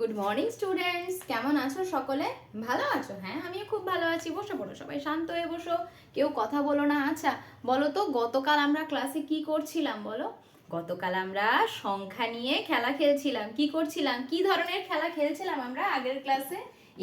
Good morning students কেমন আছো সকলে? ভালো আছো? হ্যাঁ আমিও খুব ভালো আছি। বসে পড়ো সবাই শান্ত হয়ে বসো। কেউ কথা বলো না। আচ্ছা বলো তো, গতকাল আমরা ক্লাসে কি করছিলাম বলো? গতকাল আমরা সংখ্যা নিয়ে খেলা খেলছিলাম। কি করছিলাম? কি ধরনের খেলা খেলছিলাম আমরা আগের ক্লাসে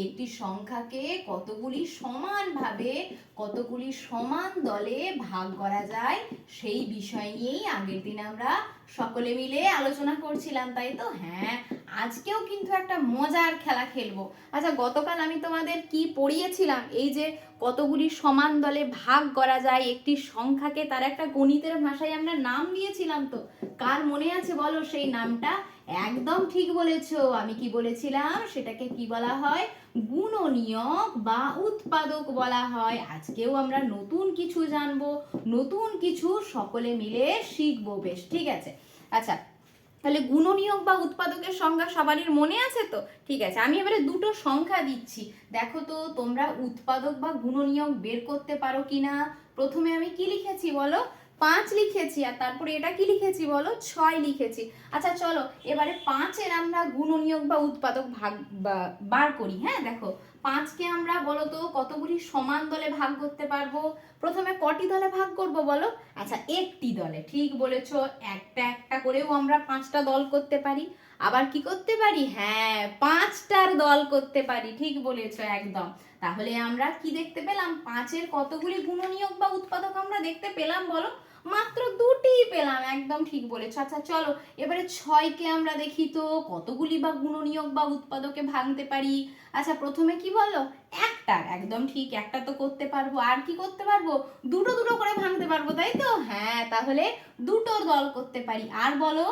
একটি সংখ্যাকে কতগুলি সমানভাবে, কতগুলি সমান দলে ভাগ করা যায়, সেই বিষয় নিয়েই আগের দিন আমরা সকলে মিলে আলোচনা করছিলাম, তাই তো? হ্যাঁ আজকেও কিন্তু একটা মজার খেলা খেলব। আচ্ছা গতকাল আমি তোমাদের কি পড়িয়েছিলাম? এই যে কতগুলি সমান দলে ভাগ করা যায়, একটি সংখ্যাকে তার একটা গণিতের ভাষায় আমরা নাম দিয়েছিলাম তো। কার মনে আছে বলো? সেই নামটা একদম ঠিক বলেছ। আমি কি বলেছিলাম? সেটাকে কি বলা হয়? গুণনীয়ক বা উৎপাদক বলা হয়। আজকেও আমরা নতুন কিছু জানব, নতুন কিছু সকলে মিলে শিখব। বেশ, ঠিক আছে। আচ্ছা তাহলে গুণনীয়ক বা উৎপাদকের সংজ্ঞা সবারই মনে আছে তো? ঠিক আছে, আমি এবারে দুটো সংখ্যা দিচ্ছি। দেখো তো, তোমরা উৎপাদক বা গুণনীয়ক বের করতে পারো কিনা? প্রথমে আমি কি লিখেছি বলো? পাঁচ লিখেছি, আর তারপরে এটা কি লিখেছি বলো? ছয় লিখেছি। আচ্ছা চলো, এবারে পাঁচের আমরা গুণনীয়ক বা উৎপাদক ভাগ বার করি হ্যাঁ দেখো। পাঁচকে আমরা বলো তো কতগুলি সমান দলে ভাগ করতে পারব? প্রথমে কটি দলে ভাগ করব বলো? আচ্ছা একটি দলে। ঠিক বলেছ, একটা একটা করেও আমরা পাঁচটা দল করতে পারি। আবার কি করতে পারি? হ্যাঁ পাঁচটার দল করতে পারি। ঠিক বলেছ, একদম। তাহলে আমরা কি দেখতে পেলাম? পাঁচের কতগুলি গুণনীয়ক বা উৎপাদক আমরা দেখতে পেলাম বলো? মাত্র একদম ঠিক বলেছ। আচ্ছা চলো, এবারে ছয়কে আমরা দেখি তো, কতগুলি বা গুণনীয়ক বা উৎপাদকে ভাঙতে পারি? আচ্ছা প্রথমে কি বলো? একটা একদম ঠিক, একটা তো করতে পারব। আর কি করতে পারব? দুটো দুটো করে ভাঙতে পারব, তাই তো? হ্যাঁ তাহলে দুটোর দল করতে পারি। আর বলো,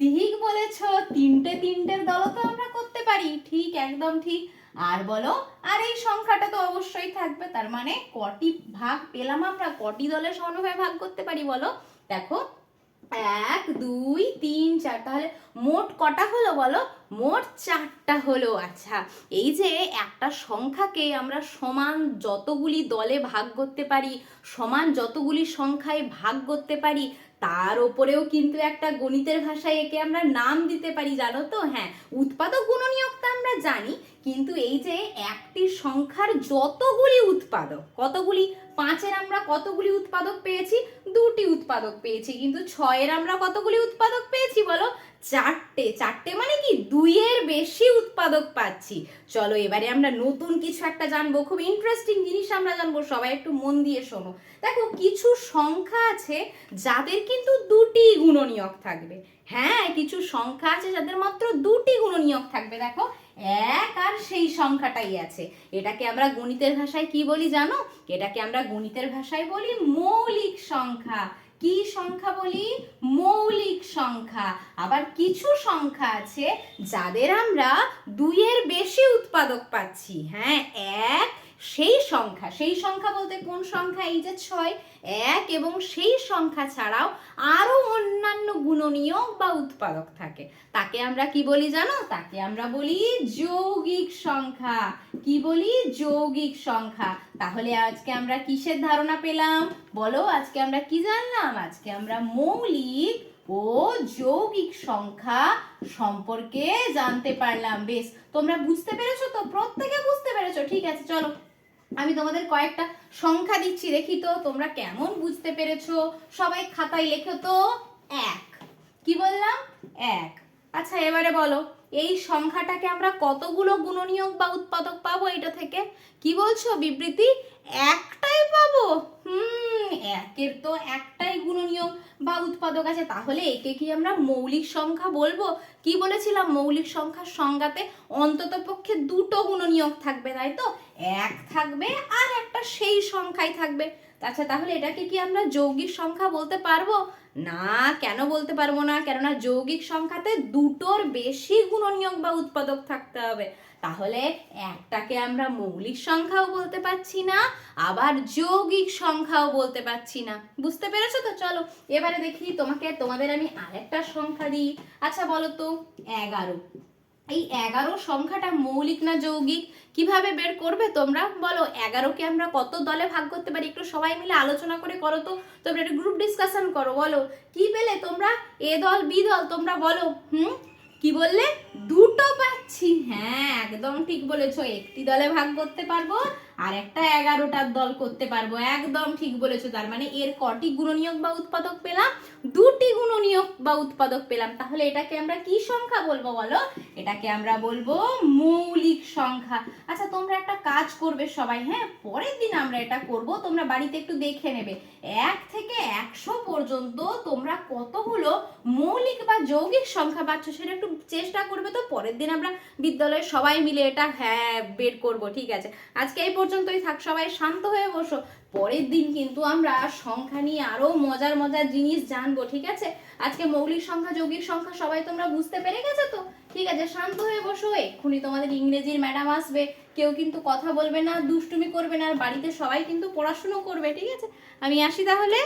ঠিক বলেছ, তিনটে তিনটের দলও তো আমরা করতে পারি। ঠিক, একদম ঠিক। আর বলো, আর এই সংখ্যাটা তো অবশ্যই থাকবে, তার মানে কটি ভাগ পেলাম আমরা, কটি দলের সমানভাবে ভাগ করতে পারি বলো? দেখো এক, দুই, তিন, চার, তাহলে মোট কটা হলো বলো? মোট চারটা হলো আচ্ছা। এই যে একটা সংখ্যাকে আমরা সমান যতগুলি দলে ভাগ করতে পারি সমান যতগুলি সংখ্যায় ভাগ করতে পারি, তার ওপরেও কিন্তু একটা গণিতের ভাষায় একে আমরা নাম দিতে পারি, জানো তো? হ্যাঁ উৎপাদক গুণনীয়কটা আমরা জানি, কিন্তু এই যে একটি সংখ্যার যতগুলি উৎপাদক, কতগুলি? পাঁচের আমরা কতগুলি উৎপাদক পেয়েছি? দুটি উৎপাদক পেয়েছি, কিন্তু ছয়ের আমরা কতগুলি উৎপাদক পেয়েছি বলো? চারটে চারটে মানে কি? দুইয়ের বেশি উৎপাদক পাচ্ছি। চলো, এবারে আমরা নতুন কিছু একটা জানব। খুব ইন্টারেস্টিং জিনিস আমরা জানব। সবাই একটু মন দিয়ে শোনো। দেখো, কিছু সংখ্যা আছে যাদের কিন্তু দুটি গুণনীয়ক থাকবে। হ্যাঁ কিছু সংখ্যা আছে যাদের মাত্র দুটি গুণনীয়ক থাকবে। দেখো, এক আর সেই সংখ্যাটাই আছে। এটাকে আমরা গণিতের ভাষায় কি বলি জানো? এটাকে আমরা গণিতের ভাষায় বলি মৌলিক সংখ্যা। কি সংখ্যা বলি? মৌলিক সংখ্যা। আবার কিছু সংখ্যা আছে যাদের আমরা দুইয়ের বেশি উৎপাদক পাচ্ছি। হ্যাঁ এক সেই সংখ্যা সেই সংখ্যা বলতে কোন সংখ্যা? এই যে ছয়, এক এবং সেই সংখ্যা ছাড়াও আরও অন্যান্য গুণনীয়ক বা উৎপাদক থাকে। তাকে আমরা কি বলি জানো? তাকে আমরা বলি যৌগিক সংখ্যা। কি বলি? যৌগিক সংখ্যা। তাহলে আজকে আমরা কিসের ধারণা পেলাম? বলো, আজকে আমরা কি জানলাম? আজকে আমরা মৌলিক ও যৌগিক সংখ্যা সম্পর্কে জানতে পারলাম। বেশ, তোমরা বুঝতে পেরেছ তো? প্রত্যেকে বুঝতে পেরেছ? ঠিক আছে, চলো। আমি তোমাদের কয়েকটা সংখ্যা দিচ্ছি, দেখি তো তোমরা কেমন বুঝতে পেরেছ? সবাই খাতায় লেখো তো এক। কি বললাম? এক। আচ্ছা এবারে বলো, এই সংখ্যাটাকে আমরা কতগুলো গুণনীয়ক বা উৎপাদক পাবো এটা থেকে? কি বলছো বিবৃতি? হুম একের তো একটাই গুণনীয়ক বা উৎপাদক আছে। তাহলে একে কি আমরা মৌলিক সংখ্যা বলব? কি বলেছিলাম? মৌলিক সংখ্যার সংজ্ঞাতে অন্তত পক্ষে দুটো গুণনীয়ক থাকবে, তাই তো? এক থাকবে আর একটা সেই সংখ্যাই থাকবে। আচ্ছা তাহলে এটাকে কি আমরা যৌগিক সংখ্যা বলতে পারব? না, কেন বলতে পারব না? কেননা যৌগিক সংখ্যাতে দুটোর বেশি গুণনীয়ক বা উৎপাদক থাকতে হবে। তাহলে একটাকে আমরা মৌলিক সংখ্যাও বলতে পারছি না, আবার যৌগিক সংখ্যাও বলতে পারছি না। বুঝতে পেরেছ তো? চলো, এবারে দেখি তোমাকে, তোমাদের আমি আরেকটা সংখ্যা দিই। আচ্ছা বলো তো, এগারো। এই এগারো সংখ্যাটা মৌলিক না যৌগিক? কীভাবে বের করবে তোমরা? বলো, এগারোকে আমরা কত দলে ভাগ করতে পারি? একটু সবাই মিলে আলোচনা করে করো তো। তোমরা একটু গ্রুপ ডিসকাশন করো, বলো। কি পেলে তোমরা? এ দল, বি দল, তোমরা বলো। হুম? কি বললে? দুটো পাচ্ছি। হ্যাঁ একদম ঠিক বলেছ। একটি দলে ভাগ করতে পারব আর একটা এগারোটার দল করতে পারব। একদম ঠিক বলেছ। তার মানে এর কটি গুণনীয়ক বা উৎপাদক পেলাম? দুটি গুণনীয়ক বা উৎপাদক পেলাম। তাহলে এটাকে আমরা কি সংখ্যা বলব বলো? এটাকে আমরা বলব মৌলিক সংখ্যা। আচ্ছা তোমরা একটা কাজ করবে সবাই হ্যাঁ? পরের দিন আমরা এটা করব। তোমরা বাড়িতে একটু দেখে নেবে। এক থেকে একশো পর্যন্ত তোমরা কতগুলো মৌলিক বা যৌগিক সংখ্যা পাচ্ছ সেটা একটু চেষ্টা করবে তো। পরের দিন আমরা বিদ্যালয়ে সবাই মিলে এটা হ্যাঁ বের করব, ঠিক আছে। আজকে এই পর্যন্তই থাক, সবাই শান্ত হয়ে বসো। পরের দিন কিন্তু আমরা সংখ্যা নিয়ে আরও মজার মজার জিনিস জানব, ঠিক আছে? আজকে মৌলিক সংখ্যা, যৌগিক সংখ্যা সবাই তোমরা বুঝতে পেরে গেছো তো? ঠিক আছে, শান্ত হয়ে বসো, এক্ষুনি তোমাদের ইংরেজির ম্যাডাম আসবে। কেউ কিন্তু কথা বলবে না, দুষ্টুমি করবে না, আর বাড়িতে সবাই কিন্তু পড়াশুনো করবে, ঠিক আছে? আমি আসি তাহলে।